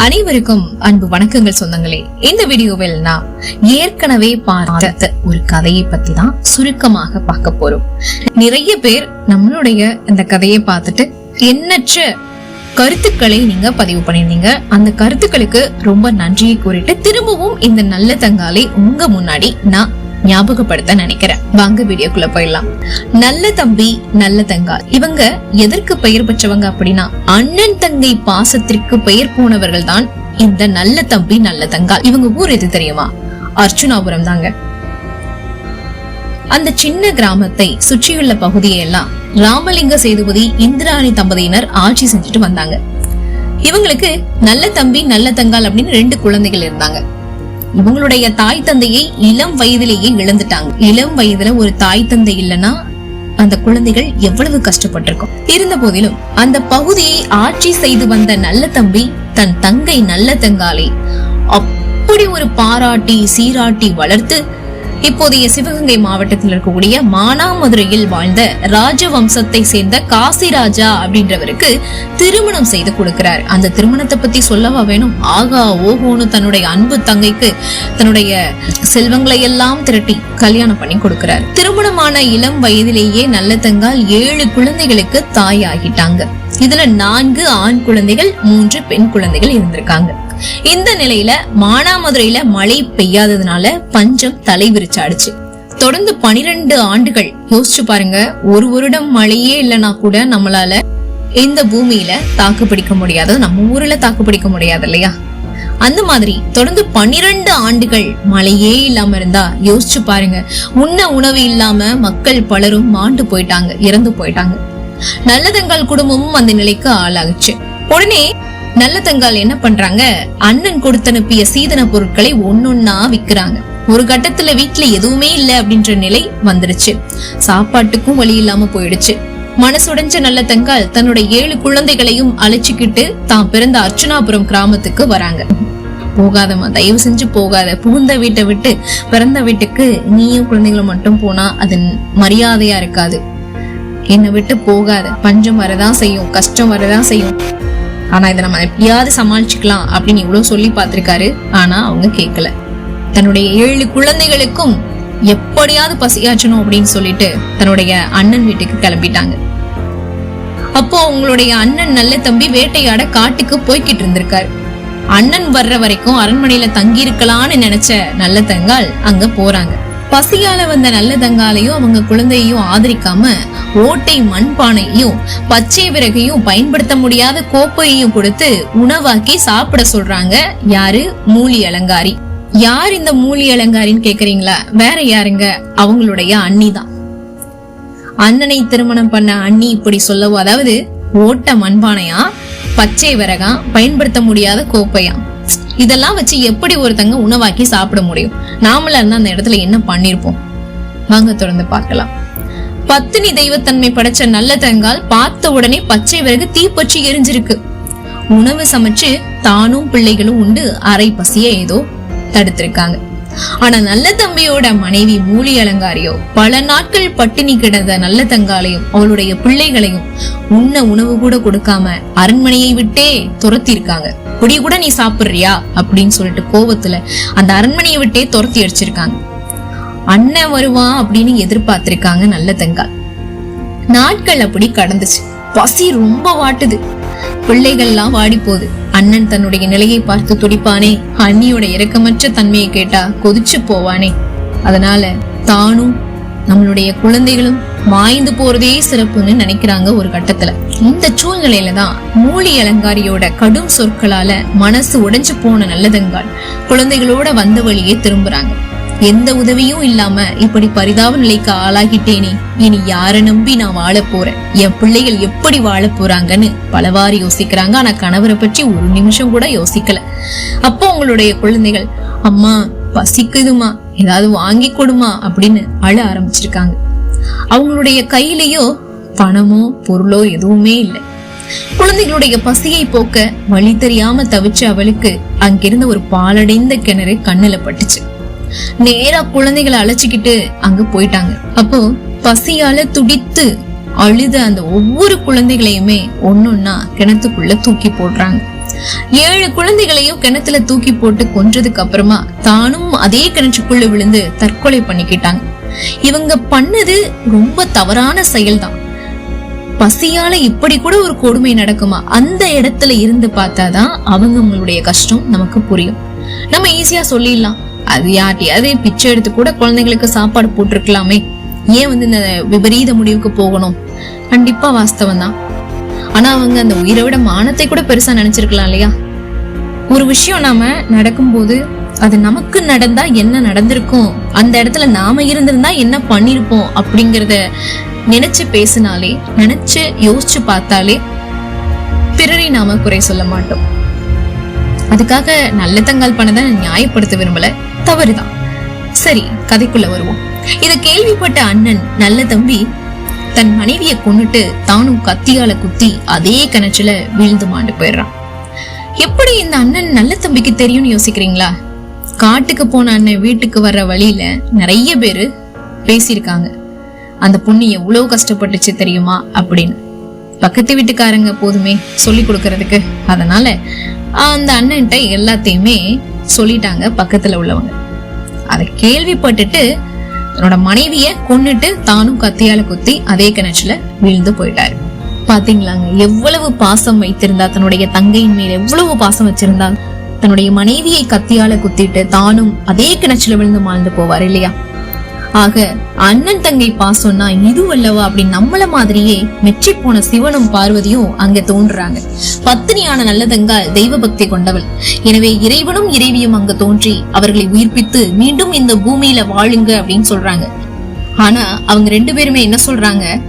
அனைவருக்கும் அன்பு வணக்கங்கள் சொந்தங்களே. இந்த வீடியோவில் நான் ஏற்கனவே பார்த்த ஒரு கதையை பத்தி தான் சுருக்கமாக பார்க்க போறோம். நிறைய பேர் நம்மளுடைய இந்த கதையை பார்த்துட்டு எண்ணற்ற கருத்துக்களை நீங்க பதிவு பண்ணிருந்தீங்க அந்த கருத்துக்களுக்கு ரொம்ப நன்றியை கூறிட்டு திரும்பவும் இந்த நல்ல தங்காலை உங்க முன்னாடி நான் ஞாபகப்படுத்த நினைக்கிறேன். வாங்க வீடியோக்குள்ள போயிடலாம். நல்ல தம்பி நல்ல தங்கா. இவங்க எதற்கு பெயர் பெற்றவங்க அப்படின்னா அண்ணன் தங்கை பாசத்திற்கு பெயர் போனவர்கள் தான் இந்த நல்ல தம்பி நல்ல தங்கா. இவங்க ஊர் எது தெரியுமா? அர்ச்சுனாபுரம் தாங்க. அந்த சின்ன கிராமத்தை சுற்றியுள்ள பகுதியெல்லாம் ராமலிங்க சேதுபதி இந்திராணி தம்பதியினர் ஆட்சி செஞ்சுட்டு வந்தாங்க. இவங்களுக்கு நல்ல தம்பி நல்ல தங்கால் அப்படின்னு ரெண்டு குழந்தைகள் இருந்தாங்க. இவங்களுடைய தாய் தந்தையை இளம் வயதிலேயே இழந்துட்டாங்க. இளம் வயதுல ஒரு தாய் தந்தை இல்லைன்னா அந்த குழந்தைகள் எவ்வளவு கஷ்டப்பட்டிருக்கும். இருந்த போதிலும் அந்த பகுதியை ஆட்சி செய்து வந்த நல்ல தம்பி தன் தங்கை நல்ல தங்காலை அப்படி ஒரு பாராட்டி சீராட்டி வளர்த்து இப்போதைய சிவகங்கை மாவட்டத்தில் இருக்கக்கூடிய மானாமதுரையில் வாழ்ந்த ராஜவம்சத்தை சேர்ந்த காசிராஜா அப்படின்றவருக்கு திருமணம் செய்து கொடுக்கிறார். அந்த திருமணத்தை பத்தி சொல்லவா வேணும்? ஆகா ஓஹோன்னு தன்னுடைய அன்பு தங்கைக்கு தன்னுடைய செல்வங்களை எல்லாம் திரட்டி கல்யாணம் பண்ணி கொடுக்கிறார். திருமணமான இளம் வயதிலேயே நல்ல தங்கால் ஏழு குழந்தைகளுக்கு தாய் ஆகிட்டாங்க இதுல நான்கு ஆண் குழந்தைகள் மூன்று பெண் குழந்தைகள் இருந்திருக்காங்க. இந்த நிலையில மானாமதுரையில மழை பெய்யாததுனால பஞ்சம் தலைவிரிச்சாடுச்சு தொடர்ந்து பனிரெண்டு ஆண்டுகள் யோசிச்சு பாருங்க ஒரு வருடம் மழையே இல்லைன்னா கூட நம்மளால இந்த பூமியில தாக்கு பிடிக்க முடியாது நம்ம ஊர்ல தாக்கு பிடிக்க முடியாது இல்லையா? அந்த மாதிரி தொடர்ந்து பனிரெண்டு ஆண்டுகள் மழையே இல்லாம இருந்தா யோசிச்சு பாருங்க உண்ண உணவு இல்லாம மக்கள் பலரும் மாண்டு போயிட்டாங்க இறந்து போயிட்டாங்க. நல்லதங்கள் குடும்பமும் அந்த நிலைக்கு ஆளாகுச்சு. உடனே நல்லதங்கால் என்ன பண்றாங்க? அண்ணன் கொடுத்தனுப்பிய சீதன பொருட்களை ஒன்னொன்னா விக்கிறாங்க. ஒரு கட்டத்துல வீட்டுல எதுவுமே இல்ல அப்படின்ற நிலை வந்துருச்சு. சாப்பாட்டுக்கும் வழி இல்லாம போயிடுச்சு. மனசுடைஞ்ச நல்ல தங்கால் தன்னோட ஏழு குழந்தைகளையும் அழைச்சுக்கிட்டு தான் பிறந்த அர்ச்சனாபுரம் கிராமத்துக்கு வராங்க. போகாதம்மா தயவு செஞ்சு போகாத. புகுந்த வீட்டை விட்டு பிறந்த வீட்டுக்கு நீயும் குழந்தைகளும் மட்டும் போனா அது மரியாதையா இருக்காது. என்னை விட்டு போகாத. பஞ்சம் வரதான் செய்யும். கஷ்டம் வரதான் செய்யும். ஆனா இதை நம்ம எப்படியாவது சமாளிச்சுக்கலாம் அப்படின்னு இவ்வளவு சொல்லி பார்த்திருக்காரு. ஆனா அவங்க கேட்கல தன்னுடைய ஏழு குழந்தைகளுக்கும் எப்படியாவது பசியாச்சணும் அப்படின்னு சொல்லிட்டு தன்னுடைய அண்ணன் வீட்டுக்கு கிளம்பிட்டாங்க. அப்போ அவங்களுடைய அண்ணன் நல்ல தம்பி வேட்டையாட காட்டுக்கு போய்கிட்டு இருந்திருக்காரு. அண்ணன் வர்ற வரைக்கும் அரண்மனையில தங்கி இருக்கலாம்னு நினைச்ச நல்ல தங்கால் அங்க போறாங்க. பசியால வந்த நல்ல தங்காலையும் அவங்க குழந்தையையும் ஆதரிக்காம ஓட்டை மண்பானையும் பச்சை விறகையும் பயன்படுத்த முடியாத கோப்பையையும் கொடுத்து உணவாக்கி சாப்பிட சொல்றாங்க யாரு? மூலி அலங்காரி. யார் இந்த மூலி அலங்காரின்னு கேக்குறீங்களா? வேற யாருங்க? அவங்களுடைய அண்ணி தான் அண்ணனை திருமணம் பண்ண அண்ணி இப்படி சொல்லவோ அதாவது ஓட்ட மண்பானையா பச்சை விறகா பயன்படுத்த முடியாத கோப்பையா? இதெல்லாம் வச்சு எப்படி ஒருத்தங்க உணவாக்கி சாப்பிட முடியும்? நாமள இருந்தால் அந்த இடத்துல என்ன பண்ணிருப்போம்? வாங்க தொடர்ந்து பார்க்கலாம். பத்தினி தெய்வத்தன்மை படைச்ச நல்ல தங்கால் பார்த்த உடனே பச்சை விறகு தீப்பற்றி எரிஞ்சிருக்கு. உணவு சமைச்சு தானும் பிள்ளைகளும் உண்டு அரை பசிய ஏதோ தடுத்திருக்காங்க. ஆனா நல்ல தம்பியோட மனைவி மூலி அலங்காரியோ பல நாட்கள் பட்டினி கிடந்த நல்ல தங்காலையும் அவளுடைய பிள்ளைகளையும் உண்ண உணவு கூட கொடுக்காம அரண்மனையை விட்டே துரத்தி இருக்காங்க குடி கூட நீ சாப்பிடுறியா? அப்படின்னு சொல்லிட்டு கோவத்துல அந்த அரண்மனையை விட்டே துரத்தி அடிச்சிருக்காங்க. அண்ணன் வருவான் அப்படின்னு எதிர்பார்த்திருக்காங்க நல்ல தங்கால் நாட்கள் அப்படி கடந்துச்சு. பசி ரொம்ப வாட்டுது. பிள்ளைகள்லாம் வாடி போகுது அண்ணன் தன்னுடைய நிலையை பார்த்து துடிப்பானே. அண்ணியோட இரக்கமற்ற தன்மையை கேட்டா கொதிச்சு போவானே. அதனால தானும் நம்மளுடைய குழந்தைகளும் மாய்ந்து போறதே சிறப்புன்னு நினைக்கிறாங்க ஒரு கட்டத்துல. இந்த சூழ்நிலையில தான் மூலி அலங்காரியோட கடும் சொற்களால மனசு உடைஞ்சு போன நல்லதங்கால் குழந்தைகளோட வந்த வழியே திரும்புறாங்க. எந்த உதவியும் இல்லாம இப்படி பரிதாப நிலைக்கு ஆளாகிட்டேனே. இனி யார நம்பி நான் வாழ போறேன்? என் பிள்ளைகள் எப்படி வாழ போறாங்கன்னு பலவாறு யோசிக்கிறாங்க. ஆனா கணவரை பற்றி ஒரு நிமிஷம் கூட யோசிக்கல. அப்போ உங்களுடைய குழந்தைகள் அம்மா பசிக்குதுமா ஏதாவது வாங்கி கொடுமா அப்படின்னு அழ ஆரம்பிச்சிருக்காங்க. அவங்களுடைய கையிலயோ பணமோ பொருளோ எதுவுமே இல்லை. குழந்தைகளுடைய பசியை போக்க வழி தெரியாம தவிச்ச அவளுக்கு அங்கிருந்த ஒரு பாலடைந்த கிணறு கண்ணுல பட்டுச்சு. நேரா குழந்தைகளை அழைச்சிக்கிட்டு அங்க போயிட்டாங்க. அப்போ பசியால துடித்து அழுத அந்த ஒவ்வொரு குழந்தைகளையுமே ஒன்னொன்னா கிணத்துக்குள்ள தூக்கி போடுறாங்க. ஏழு குழந்தைகளையும் கிணத்துல தூக்கி போட்டு கொன்றதுக்கு அப்புறமா தானும் அதே கிணற்றுக்குள்ள விழுந்து தற்கொலை பண்ணிக்கிட்டாங்க. இவங்க பண்ணது ரொம்ப தவறான செயல்தான். பசியால இப்படி கூட ஒரு கொடுமை நடக்குமா? அந்த இடத்துல இருந்து பார்த்தாதான் அவங்களுடைய கஷ்டம் நமக்கு புரியும். நம்ம ஈஸியா சொல்லிடலாம். அது யார்ட்டையாவது பிச்சை எடுத்து கூட குழந்தைங்களுக்கு சாப்பாடு போட்டிருக்கலாமே. ஏன் வந்து இந்த விபரீத முடிவுக்கு போகணும்? கண்டிப்பா வாஸ்தவம் தான். ஆனா அவங்க அந்த உயிரை விட மானத்தை கூட பெருசா நினைச்சிருக்கலாம் இல்லையா? ஒரு விஷயம் நாம நடக்கும்போது அது நமக்கு நடந்தா என்ன நடந்திருக்கும்? அந்த இடத்துல நாம இருந்திருந்தா என்ன பண்ணிருப்போம் அப்படிங்கறத நினைச்சு பேசினாலே நினைச்சு யோசிச்சு பார்த்தாலே பிறரை நாம குறை சொல்ல மாட்டோம். அதுக்காக நல்லதங்கால் பண்ணதை நான் நியாயப்படுத்த விரும்பல. தவறுதான். சரி கதைக்குள்ள வருவோம். இத கேள்விப்பட்ட அண்ணன் நல்ல தம்பி தன் மனைவியை கொன்னுட்டு தானும் கத்தியால குத்தி அதே கிணற்றுல வீழ்ந்து மாண்டு போயிடுறான். எப்படி இந்த அண்ணன் நல்ல தம்பிக்கு தெரியும்னு யோசிக்கிறீங்களா? காட்டுக்கு போன அண்ணன் வீட்டுக்கு வர்ற வழியில நிறைய பேரு பேசியிருக்காங்க. அந்த பொண்ணு எவ்வளவு கஷ்டப்பட்டுச்சு தெரியுமா அப்படின்னு. பக்கத்து வீட்டுக்காரங்க போதுமே சொல்லி கொடுக்கறதுக்கு. அதனால அந்த அண்ணன்ட்ட எல்லாத்தையுமே சொல்லிட்டாங்க பக்கத்துல உள்ளவங்க. அதை கேள்விப்பட்டுட்டு தன்னோட மனைவிய கொன்னுட்டு தானும் கத்தியால குத்தி அதே கிணற்றுல வீழ்ந்து போயிட்டாரு. பாத்தீங்களாங்க? எவ்வளவு பாசம் வைத்திருந்தா தன்னுடைய தங்கையின் மேல் எவ்வளவு பாசம் வச்சிருந்தா தன்னுடைய மனைவியை கத்தியால குத்திட்டு தானும் அதே கிணற்றுல விழுந்து மாழ்ந்து போவார் இல்லையா? ஆக அண்ணன் தங்கை பாசம்னா இது அல்லவா அப்படி நம்மள மாதிரியே மெச்சி போன சிவனும் பார்வதியும் அங்க தோன்றுறாங்க பத்தினியான நல்லதங்கால் தெய்வ பக்தி கொண்டவள். எனவே இறைவனும் இறைவியும் அங்க தோன்றி அவர்களை உயிர்ப்பித்து மீண்டும் இந்த பூமியில வாழுங்க அப்படின்னு சொல்றாங்க. ஆனா அவங்க ரெண்டு பேருமே என்ன சொல்றாங்க?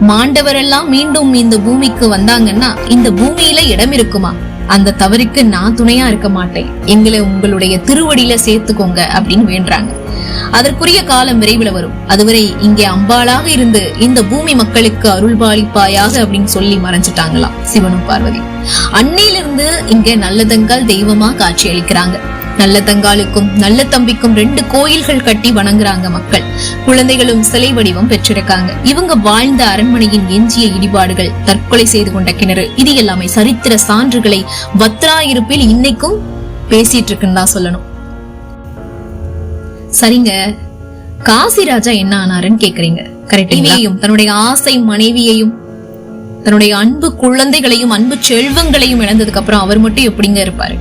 மாண்டவரெல்லாம் மீண்டும் இந்த பூமிக்கு வந்தாங்கன்னா இந்த பூமியில இடம் இருக்குமா? அந்த தவறுக்கு நான் துணையா இருக்க மாட்டேன். எங்களை உங்களுடைய திருவடியில சேர்த்துக்கோங்க அப்படின்னு வேண்டுறாங்க. அதற்குரிய காலம் விரைவில் வரும். அதுவரை இங்கே அம்பாளாக இருந்து இந்த பூமி மக்களுக்கு அருள்பாலிப்பாயாக அப்படின்னு சொல்லி மறைஞ்சிட்டாங்களாம் சிவனும் பார்வதி. அன்னையிலிருந்து இங்க நல்லதங்கால் தெய்வமா காட்சி அளிக்கிறாங்க. நல்ல தங்காலுக்கும் நல்ல தம்பிக்கும் ரெண்டு கோயில்கள் கட்டி வணங்குறாங்க மக்கள். குழந்தைகளும் சிலை வடிவம் பெற்றிருக்காங்க. இவங்க வாழ்ந்த அரண்மனையின் எஞ்சிய இடிபாடுகள் தற்கொலை செய்து கொண்ட கிணறு. இது எல்லாமே சரித்திர சான்றுகளை பத்ரா இருப்பில் இன்னைக்கும் பேசிட்டு இருக்குன்னு தான் சொல்லணும். சரிங்க. காசிராஜா என்ன ஆனாருன்னு கேக்குறீங்க. கரெக்டையும் தன்னுடைய ஆசை மனைவியையும் தன்னுடைய அன்பு குழந்தைகளையும் அன்பு செல்வங்களையும் இழந்ததுக்கு அப்புறம் அவர் மட்டும் எப்படிங்க இருப்பாரு?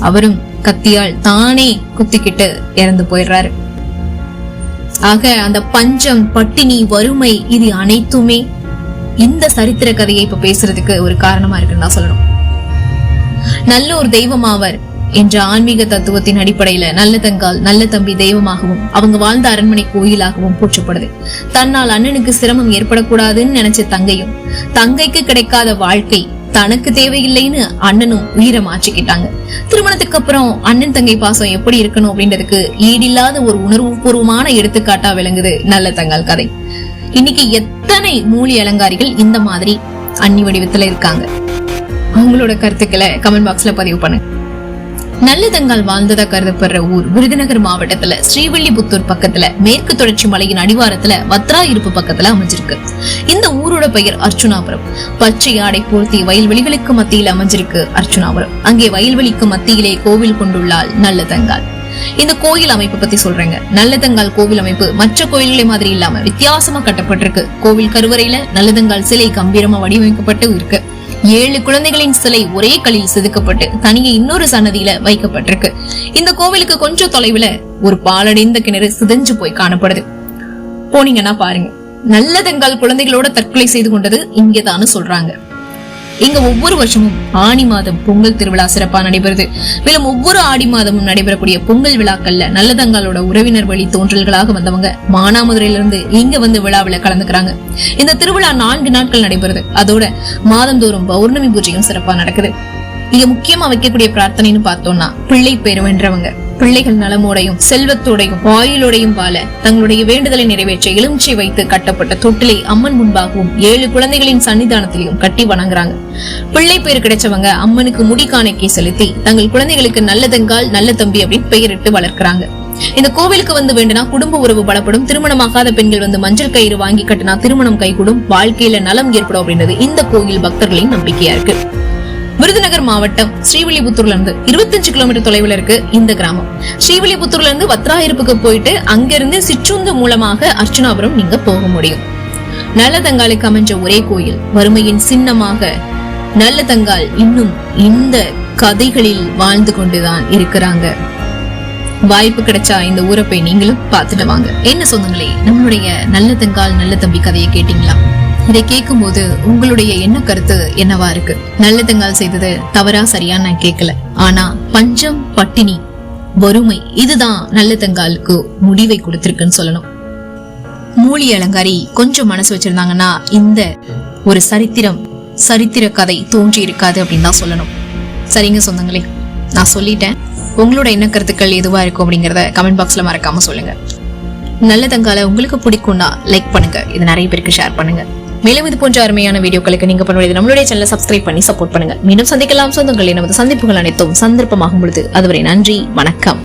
அவரும் கத்தியால் தானே குத்திக்கிட்டு இறந்து போயிடுறாரு. ஆக அந்த பஞ்சம் பட்டினி வறுமை இது அனைத்துமே இந்த சரித்திர கதையை இப்ப பேசுறதுக்கு ஒரு காரணமா இருக்குன்னு தான் சொல்லணும். நல்ல ஒரு தெய்வமாவர் என்ற ஆன்மீக தத்துவத்தின் அடிப்படையில நல்ல தங்கால் நல்ல தம்பி தெய்வமாகவும் அவங்க வாழ்ந்த அரண்மனை கோயிலாகவும் போற்றப்படுது. தன்னால் அண்ணனுக்கு சிரமம் ஏற்படக்கூடாதுன்னு நினைச்ச தங்கையும் தங்கைக்கு கிடைக்காத வாழ்க்கை தனக்கு தேவையில்லைன்னு அண்ணனும் உயிரை மாற்றிக்கிட்டாங்க. திருமணத்துக்கு அப்புறம் அண்ணன் தங்கை பாசம் எப்படி இருக்கணும் அப்படின்றதுக்கு ஈடில்லாத ஒரு உணர்வு பூர்வமான எடுத்துக்காட்டா விளங்குது நல்ல தங்கால் கதை. இன்னைக்கு எத்தனை மூலி அலங்காரிகள் இந்த மாதிரி அன்னி வடிவத்துல இருக்காங்க? அவங்களோட கருத்துக்களை கமெண்ட் பாக்ஸ்ல பதிவு பண்ணுங்க. நல்லதங்கால் வாழ்ந்ததா கருதப்படுற ஊர் விருதுநகர் மாவட்டத்துல ஸ்ரீவில்லிபுத்தூர் பக்கத்துல மேற்கு தொடர்ச்சி மலையின் அடிவாரத்துல வத்ரா இருப்பு பக்கத்துல அமைஞ்சிருக்கு. இந்த ஊரோட பெயர் அர்ச்சுனாபுரம். பச்சை ஆடை போர்த்தி வயல்வெளிகளுக்கு மத்தியில் அமைஞ்சிருக்கு அர்ச்சுனாபுரம். அங்கே வயல்வெளிக்கு மத்தியிலே கோவில் கொண்டுள்ளால் நல்லதங்கால் இந்த கோயில் அமைப்பு பத்தி சொல்றேங்க. நல்லதங்கால் கோவில் அமைப்பு மற்ற கோயில்களை மாதிரி இல்லாம வித்தியாசமா கட்டப்பட்டிருக்கு. கோவில் கருவறையில நல்லதங்கால் சிலை கம்பீரமா வடிவமைக்கப்பட்டு இருக்கு. ஏழு குழந்தைகளின் சிலை ஒரே கல்லில் செதுக்கப்பட்டு தனியே இன்னொரு சன்னதியில வைக்கப்பட்டிருக்கு. இந்த கோவிலுக்கு கொஞ்சம் தொலைவுல ஒரு பாலடைந்த கிணறு சிதஞ்சு போய் காணப்படுது. போனீங்கன்னா பாருங்க. நல்லதெங்கால் குழந்தைகளோட தற்கொலை செய்து கொண்டது இங்கதான்னு சொல்றாங்க. இங்க ஒவ்வொரு வருஷமும் ஆணி மாதம் பொங்கல் திருவிழா சிறப்பா நடைபெறுது. மேலும் ஒவ்வொரு ஆடி மாதமும் நடைபெறக்கூடிய பொங்கல் விழாக்கள்ல நல்லதங்களோட உறவினர் வழி தோன்றல்களாக வந்தவங்க மானாமதுரையில இருந்து இங்க வந்து விழாவில கலந்துக்கிறாங்க. இந்த திருவிழா நான்கு நாட்கள் நடைபெறுது. அதோட மாதந்தோறும் பௌர்ணமி பூஜையும் சிறப்பா நடக்குது. இங்க முக்கியமா வைக்கக்கூடிய பிரார்த்தனைன்னு பார்த்தோம்னா பிள்ளை பேர் வென்றவங்க பிள்ளைகள் நலமோடையும் செல்வத்தோடையும் ஆயுளோடையும் வாழ தங்களுடைய வேண்டுதலை நிறைவேற்ற எலுமிச்சை வைத்து கட்டப்பட்ட தொட்டிலை அம்மன் முன்பாகவும் ஏழு குழந்தைகளின் சன்னிதானத்திலையும் கட்டி வணங்குறாங்க. பிள்ளை பேர் கிடைச்சவங்க அம்மனுக்கு முடி காணிக்கை செலுத்தி தங்கள் குழந்தைகளுக்கு நல்லதங்கால் நல்ல தம்பி அப்படின்னு பெயரிட்டு வளர்க்கிறாங்க. இந்த கோவிலுக்கு வந்து வேண்டுனா குடும்ப உறவு பலப்படும். திருமணமாகாத பெண்கள் வந்து மஞ்சள் கயிறு வாங்கி கட்டினா திருமணம் கைகூடும். வாழ்க்கையில நலம் ஏற்படும் அப்படின்றது இந்த கோயில் பக்தர்களின் நம்பிக்கையா இருக்கு. விருதுநகர் மாவட்டம் ஸ்ரீவில்லிபுத்தூர்ல இருந்து இருபத்தஞ்சு கிலோமீட்டர் தொலைவில் இருக்கு இந்த கிராமம். ஸ்ரீவில்லிபுத்தூர்ல இருந்து வத்ராயிருப்புக்கு போயிட்டு அங்கிருந்து சிற்றுந்து மூலமாக அர்ச்சனாபுரம் நீங்க போக முடியும். நல்லதங்காலுக்கு அமைஞ்ச ஒரே கோயில் வறுமையின் சின்னமாக நல்லதங்கால் இன்னும் இந்த கதைகளில் வாழ்ந்து கொண்டுதான் இருக்கிறாங்க. வாய்ப்பு கிடைச்சா இந்த ஊரை போய் நீங்களும் பார்த்துட்டு வாங்க. என்ன சொந்தங்களே? நம்மளுடைய நல்ல தங்கால் நல்ல தம்பி கதையை கேட்டீங்களா? இதை கேட்கும்போது உங்களுடைய என்ன கருத்து என்னவா இருக்கு? நல்லதுங்கால் செய்தது தவறா சரியா நான் கேட்கல ஆனா பஞ்சம் பட்டினி வறுமை இதுதான் நல்லதங்காலுக்கு முடிவை கொடுத்திருக்குன்னு சொல்லணும். மூலி அலங்காரி கொஞ்சம் மனசு வச்சிருந்தாங்கன்னா இந்த ஒரு சரித்திரம் சரித்திர கதை தோன்றி இருக்காது அப்படின்னு தான் சொல்லணும். சரிங்க சொந்தங்களே நான் சொல்லிட்டேன். உங்களோட என்ன கருத்துக்கள் எதுவா இருக்கும் அப்படிங்கறத கமெண்ட் பாக்ஸ்ல மறக்காம சொல்லுங்க. நல்லதங்கால உங்களுக்கு பிடிக்கும்னா லைக் பண்ணுங்க. இது நிறைய பேருக்கு ஷேர் பண்ணுங்க. மேலும் இது போன்ற அருமையான வீடியோக்களுக்கு நீங்க பண்ணுவது நம்மளுடைய சேனலை சப்ஸ்கிரைப் பண்ணி சப்போர்ட் பண்ணுங்க. மீண்டும் சந்திக்கலாம். சொந்தங்களே நமது சந்திப்புகள் அனைத்தும் சந்தர்ப்பமாகும் பொழுது. அதுவரை நன்றி. வணக்கம்.